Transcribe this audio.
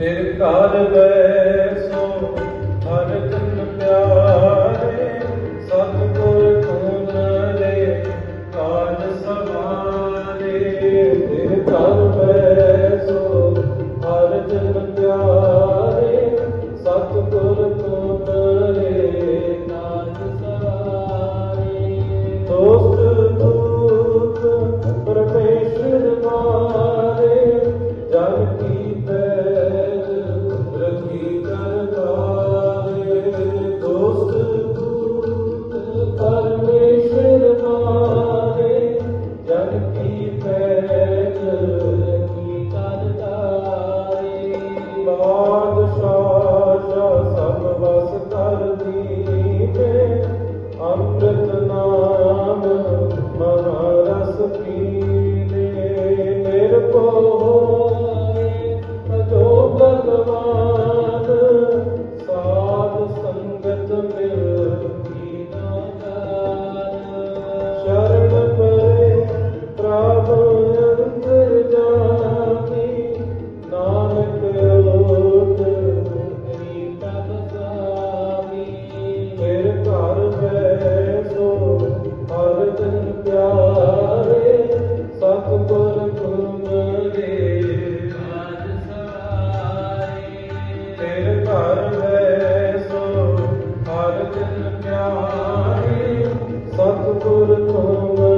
ਤੇਰੇ ਘਰ ਬੈਸੋ Oh. coração